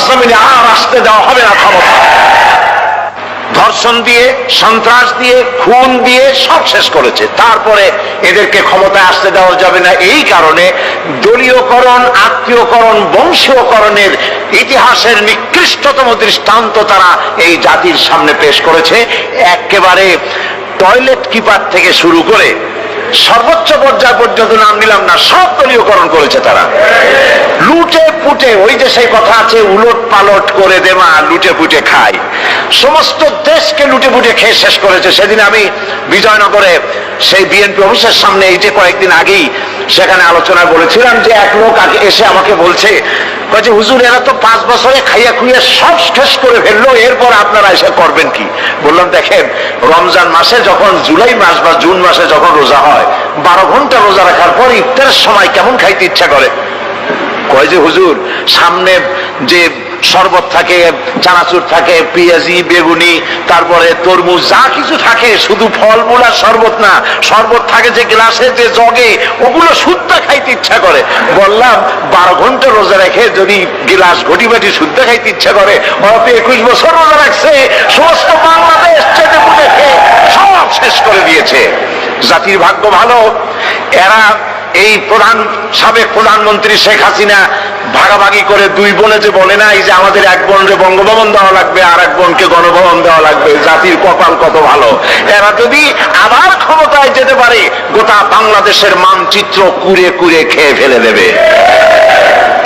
বাংলার জমিনে আর আসতে দেওয়া হবে না ক্ষমতা ধর্ষণ দিয়ে, সন্ত্রাস দিয়ে, খুন দিয়ে সব শেষ করেছে। তারপরে এদেরকে ক্ষমতায় আসতে দেওয়া যাবে না। এই কারণে দলীয়করণ, আত্মীয়করণ, বংশীয়করণের ইতিহাসের নিকৃষ্টতম দৃষ্টান্ত তারা এই জাতির সামনে পেশ করেছে। একেবারে টয়লেট কিপার থেকে শুরু করে সর্বোচ্চ পর্যায় পর্যন্ত নাম নিলাম না, সব দলীয়করণ করেছে তারা। লুটে পুটে, ওই যে সেই কথা আছে, উলট পালট করে দেমা লুটে পুটে খায়। সমস্ত দেশকে লুটে পুটে খেয়ে শেষ করেছে। সেদিন আমি বিজয়নগরে সেই বিএনপি অফিসের সামনে এই যে কয়েকদিন আগেই সেখানে আলোচনা বলেছিলাম যে এক লোক এসে আমাকে বলছে বলছে হুজুর, এরা তো পাঁচ বছরে খাইয়া খুইয়া সব শেষ করে ফেলল, এরপর আপনারা এসে করবেন কি? বললাম, দেখেন, রমজান মাসে যখন জুলাই মাস বা জুন মাসে যখন রোজা হয়, বারো ঘণ্টা রোজা রাখার পর ইফতারের সময় কেমন খাইতে ইচ্ছা করে? কয় যে, হুজুর, সামনে যে শরবত থাকে, চানাচুর থাকে, পেঁয়াজি, বেগুনি, তারপরে তরমুজ, যা কিছু থাকে, শুধু ফলমূল আর শরবত না। শরবত থাকে যে গ্লাসে, যে জগে, ওগুলো শুদ্ধ খাইতে ইচ্ছা করে। বললাম, বারো ঘণ্টা রোজা রেখে যদি গ্লাস ঘটি বাটি শুদ্ধ খাইতে ইচ্ছা করে ওরা তো একুশ বছর রোজা রাখছে, সমস্ত বাংলাদেশ চেটে পুটে খেয়ে সব শেষ করে দিয়েছে। জাতির ভাগ্য ভালো, এরা এই প্রধান সাবেক প্রধানমন্ত্রী শেখ হাসিনা ভাগাভাগি করে দুই বোনে যে বলে না, এই যে আমাদের এক বোনকে বঙ্গভবন দেওয়া লাগবে, আর এক বোনকে গণভবন দেওয়া লাগবে, জাতির কপাল কত ভালো। এরা যদি আবার ক্ষমতায় যেতে পারে, গোটা বাংলাদেশের মানচিত্র কুড়ে কুড়ে খেয়ে ফেলে দেবে।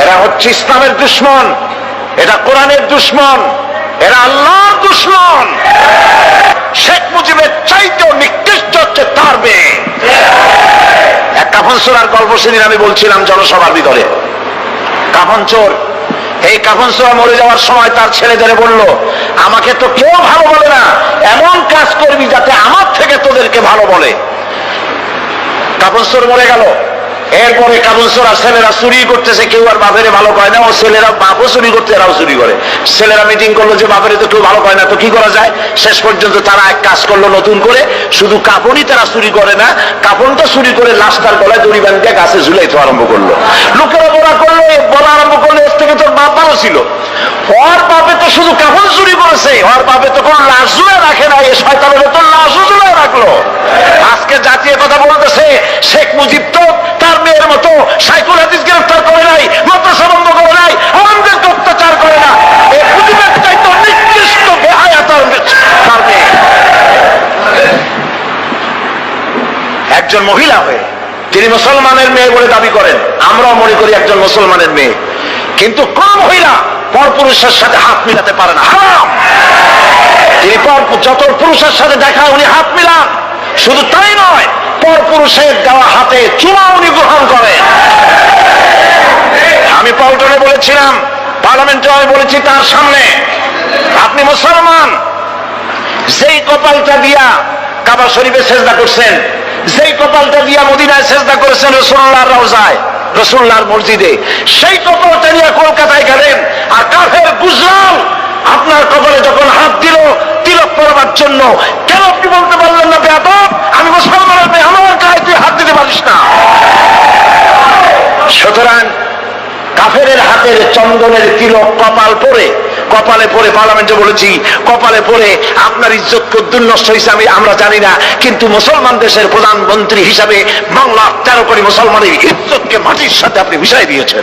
এরা হচ্ছে ইসলামের দুশ্মন, এটা কোরআনের দুশ্মন, এরা আল্লাহর দুশ্মন। শেখ মুজিবের চাইতেও নিকৃষ্ট হচ্ছে তার মেয়ে। এক কাফন চোরার গল্প সেদিন আমি বলছিলাম জনসভার ভিতরে। কাফন চোর এই কাফন চোরা মরে যাওয়ার সময় তার ছেলেদের বলল, আমাকে তো কেউ ভালো বলে না। এমন কাজ করবি যাতে আমার থেকে তোদেরকে ভালো বলে। কাফন চোর মরে গেল। এরপরে কাবুল চোরা ছেলেরা চুরি করতেছে, কেউ আর বাপেরে ভালো কয় না, ও ছেলেরা বাপও চুরি করতে, এরাও চুরি করে। ছেলেরা মিটিং করল যে বাপেরে তো কেউ ভালো কয় না, তো কি করা যায়? শেষ পর্যন্ত তারা এক কাজ করল নতুন করে, শুধু কাপড়ই তারা চুরি করে না কাপড়টা চুরি করে লাশটার গলায় দড়ি বাঁধিয়ে গাছে ঝুলাইতে আরম্ভ করল। লোকেরা বলা করল বলা আরম্ভ করল, এর থেকে তোর বাপ ভালো ছিল। ওর বাপে তো শুধু কাপড় চুরি করেছে, ওর বাপে তো কোনো লাশ ঝুলে রাখে না এই শয়তানের তো লাশও ঝুলে রাখল। আজকে জাতীয় কথা বলতেছে, শেখ মুজিব তো সাইকুল হাদিস গ্রেফতার করে নাই, মাদ্রাসা বন্ধ করে নাই আমাদেরকে অত্যাচার করে না। একজন মহিলা হয়ে তিনি মুসলমানের মেয়ে বলে দাবি করেন, আমরাও মনে করি একজন মুসলমানের মেয়ে। কিন্তু কোন মহিলা পরপুরুষের সাথে হাত মিলাতে পারে না, হারাম। তিনি পর যত পুরুষের সাথে দেখা উনি হাত মিলান। শুধু তাই নয় পর পুরুষের দেওয়া হাতে চুমা উনি গ্রহণ করেন। আমি পল্টনে বলেছিলাম, পার্লামেন্টে আমি বলেছি তার সামনে। আপনি মুসলমান, যেই কপালটা দিয়া কাবা শরীফে সেজদা করছেন, যেই কপালটা দিয়া মদিনায় সেজদা করেছেন রসুল্লাহ রওজায়, রসুল্লাহর মসজিদে, সেই কপালটা নিয়ে কলকাতায় গেলেন আর কাফের গুজরাল আপনার কপালে যখন হাত দিল, তিলক করবার জন্য, কেন আপনি বলতে পারলেন না ব্যাপক আমি মুসলমানের মেয়ে আমার গায়ে তুই হাত দিতে পারিস না সুতরাং কাফেরের হাতের চন্দনের তিলক কপাল পরে, কপালে পরে পার্লামেন্টে বলেছি, কপালে পরে আপনার ইজ্জত কদ্দুর নষ্ট আমরা জানি না, কিন্তু মুসলমান দেশের প্রধানমন্ত্রী হিসাবে বাংলা তেরো কোটি মুসলমানের ইজ্জতকে মাটির সাথে আপনি মিশাই দিয়েছেন।